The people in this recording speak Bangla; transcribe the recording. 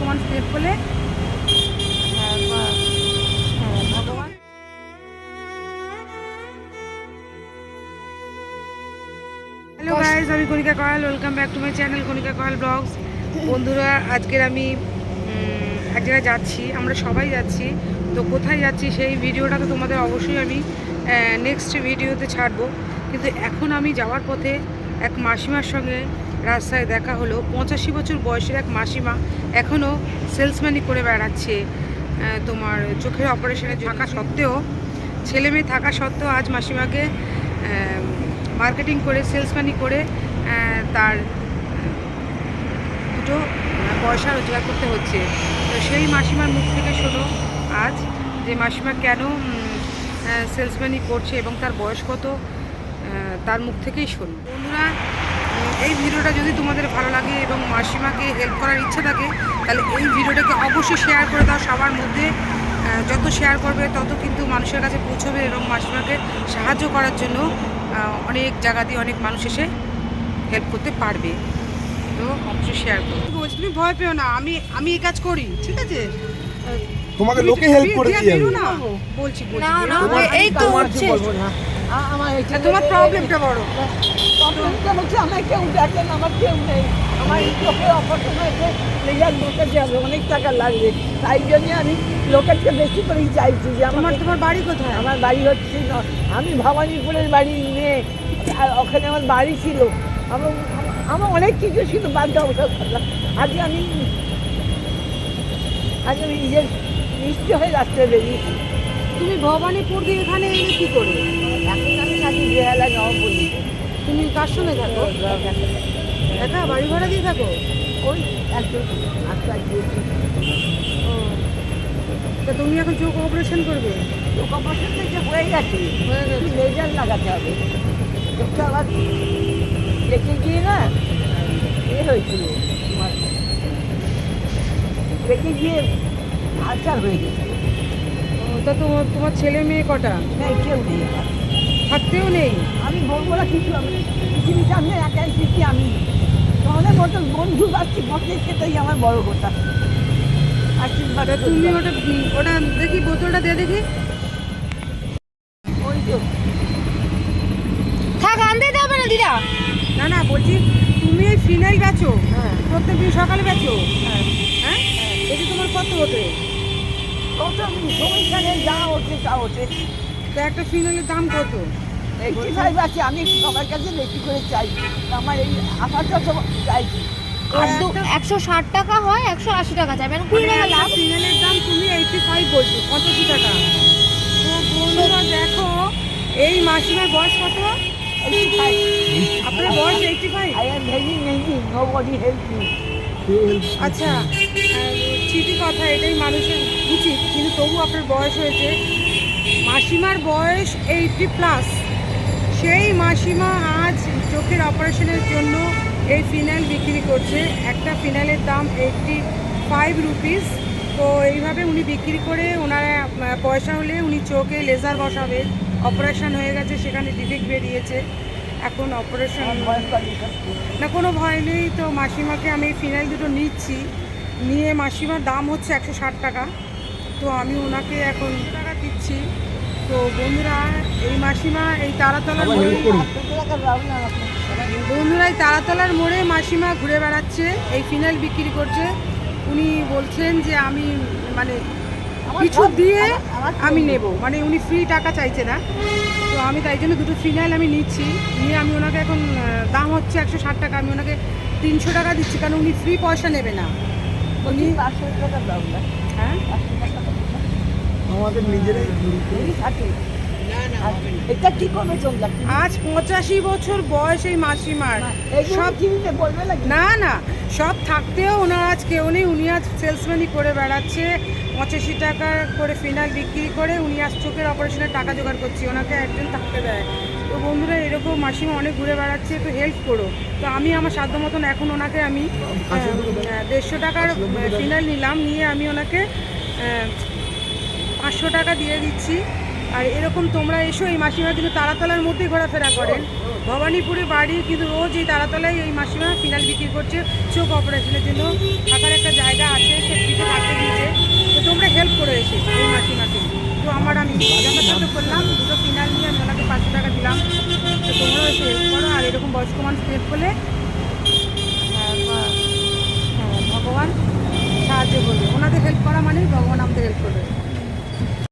করলে হ্যাঁ, হ্যাঁ, ভগবান। হ্যালো গাইজ আমি Kanika Koyal welcome back to my channel Kanika Koyal vlogs বন্ধুরা আজকের আমি এক জায়গায় যাচ্ছি আমরা সবাই যাচ্ছি। তো কোথায় যাচ্ছি সেই ভিডিওটা তো তোমাদের অবশ্যই আমি নেক্সট ভিডিওতে ছাড়বো। কিন্তু এখন আমি যাওয়ার পথে এক মাসিমার সঙ্গে রাস্তায় দেখা হলো। পঁচাশি বছর বয়সের এক মাসিমা এখনও সেলসম্যানি করে বেড়াচ্ছে। তোমার চোখের অপারেশনে থাকা সত্ত্বেও, ছেলে মেয়ে থাকা সত্ত্বেও আজ মাসিমাকে মার্কেটিং করে সেলসম্যানি করে তার দুটো পয়সা রোজগার করতে হচ্ছে। তো সেই মাসিমার মুখ থেকে শোনো আজ যে মাসিমা কেন সেলসম্যানি করছে এবং তার বয়স কত তার মুখ থেকেই শোনো। বন্ধুরা এই ভিডিওটা যদি তোমাদের ভালো লাগে এবং মাসিমাকে হেল্প করার ইচ্ছা থাকে তাহলে এই ভিডিওটাকে অবশ্যই শেয়ার করে দাও সবার মধ্যে। যত শেয়ার করবে তত কিন্তু মানুষের কাছে পৌঁছবে এবং মাসিমাকে সাহায্য করার জন্য অনেক জায়গা দিয়ে অনেক মানুষ এসে হেল্প করতে পারবে। তো অবশ্যই শেয়ার করো। বলছি তুমি ভয় পেও না আমি আমি এই কাজ করি ঠিক আছে? তোমাকে লোকে হেল্প করে দিয়ে না। বলছি বলছি। না, না, এই তো হচ্ছে। আমার তোমার প্রবলেমটা বড় প্রবলেমটা হচ্ছে আমার কেউ দেখেন আমার কেউ নেই। আমার চোখে অপারেশন হয়েছে অনেক টাকা লাগবে। তাই জন্য আমি লোকেরকে বেশি করেই চাইছি যে আমার তোমার বাড়ি কোথায়? আমার বাড়ি হচ্ছে আমি ভবানীপুরের বাড়ি নিয়ে আর ওখানে আমার বাড়ি ছিল। আমার আমার অনেক কিছু ছিল বাধ্য অবসর করলাম আজকে আমি আজ আমি নিজের মিষ্টি হয়ে রাস্তায় বেরিয়েছি। তুমি ভবানীপুর দিয়ে এখানে এলে কি করে এখন আমি থাকি বেহালা নবপল্লী তুমি কার সঙ্গে থাকো? একা? বাড়ি ভাড়া দিয়ে থাকো? ওই একজন। ও। তা তুমি এখন চোখ অপারেশন করবে? চোখ অপারেশন থেকে হয়ে গেছে। হয়ে লেজার লাগাতে হবে। চোখটা আবার দেখে গিয়ে না এ হয়েছিল। তোমার দেখে গিয়ে আলসার হয়ে গেছে। তা তোমার তোমার ছেলে মেয়ে কটা? নেই কেউ নেই। থাকতেও নেই। আমি বলব না কিছু আমি পৃথিবীতে আমি একাই শিখি আমি। তোমাদের মতন বন্ধু পাচ্ছি বসে সেটাই আমার বড় কথা। আশীর্বাদ তুমি। ওটা ওটা দেখি বোতলটা দিয়ে দেখি। ওই তো। থাক আনতে হবে না দিদা। না না বলছি তুমি এই ফিনাইল বেচো। হ্যাঁ। প্রত্যেকদিন সকালে বেচো। হ্যাঁ। হ্যাঁ? এতে তোমার কত ওঠে? কত সময়খানে যা ওঠে তা ওঠে। তা একটা ফিনাইলের দাম কত? এইটি ফাইভ আছে আমি সবার কাছে বেশি করে চাই। আমার এই চাইছি একশো ষাট টাকা হয় একশো আশি টাকা চাইবেন কুড়ি টাকা লাভ। দাম তুমি এইটি ফাইভ বলছো পঁচাশি টাকা। তো বন্ধুরা দেখো এই মাসিমার বয়স কত? আপনার বয়স eighty five I am very নেজি nobody help আচ্ছা ঠিকই কথা এটাই মানুষের উচিত কিন্তু তবু আপনার বয়স হয়েছে। মাসিমার বয়স এইটি প্লাস। সেই মাসিমা আজ চোখের অপারেশনের জন্য এই ফিনাইল বিক্রি করছে। একটা ফিনাইলের দাম এইটটি ফাইভ রুপিস। তো এইভাবে উনি বিক্রি করে ওনারা পয়সা হলে উনি চোখে লেজার বসাবে। অপারেশন হয়ে গেছে সেখানে ডিফেক্ট বেরিয়েছে। এখন অপারেশন না কোনো ভয় নেই। তো মাসিমাকে আমি এই ফিনাইল দুটো নিচ্ছি। নিয়ে মাসিমার দাম হচ্ছে একশো ষাট টাকা। তো আমি ওনাকে এখন টাকা দিচ্ছি। তো বন্ধুরা এই মাসিমা এই তারাতলার মোড়ে বন্ধুরা এই তারাতলার মোড়ে মাসিমা ঘুরে বেড়াচ্ছে এই ফিনাইল বিক্রি করছে। উনি বলছেন যে আমি মানে কিছু দিয়ে আমি নেব। মানে উনি ফ্রি টাকা চাইছে না। তো আমি তাই জন্য দুটো ফিনাইল আমি নিচ্ছি। নিয়ে আমি ওনাকে এখন দাম হচ্ছে একশো ষাট টাকা। আমি ওনাকে তিনশো টাকা দিচ্ছি কারণ উনি ফ্রি পয়সা নেবে না। উনি পাঁচশো টাকা না? হ্যাঁ। আমাদের নিজেরাই আজ পঁচাশি বছর বয়স এই মাসিমার। সব না না না। সব থাকতেও ওনার আজ কেউ নেই। উনি আজ সেলসম্যানই করে বেড়াচ্ছে। পঁচাশি টাকা করে ফিনাইল বিক্রি করে উনি আজ চোখের অপারেশনের টাকা জোগাড় করছে। ওনাকে একজন থাকতে দেয়। তো বন্ধুরা এরকম মাসিমা অনেক ঘুরে বেড়াচ্ছে। তো হেল্প করো। তো আমি আমার সাধ্য মতন এখন ওনাকে আমি দেড়শো টাকার ফিনাইল নিলাম। নিয়ে আমি ওনাকে পাঁচশো টাকা দিয়ে দিচ্ছি। আর এরকম তোমরা এসো এই মাসিমা কিন্তু তারাতলার মধ্যেই ঘোরাফেরা করেন। ভবানীপুরে বাড়ি কিন্তু রোজ এই তারাতলায় এই মাসিমা ফিনাল বিক্রি করছে চোখ অপারেশনের জন্য। থাকার একটা জায়গা আছে সে ফ্রিতে থাকতে দিয়েছে। তো তোমরা হেল্প করে এসে এই মাসিমাকে। তো আমার আমি সাথে করলাম দুটো ফিনাল নিয়ে আমি ওনাকে পাঁচশো টাকা দিলাম। তো তোমরাও এসে হেল্প করো। আর এরকম বয়স্ক মানুষ হেল্প করলে হ্যাঁ, ভগবান সাহায্য করবে। ওনাদের হেল্প করা মানেই ভগবান আমাদের হেল্প করবে।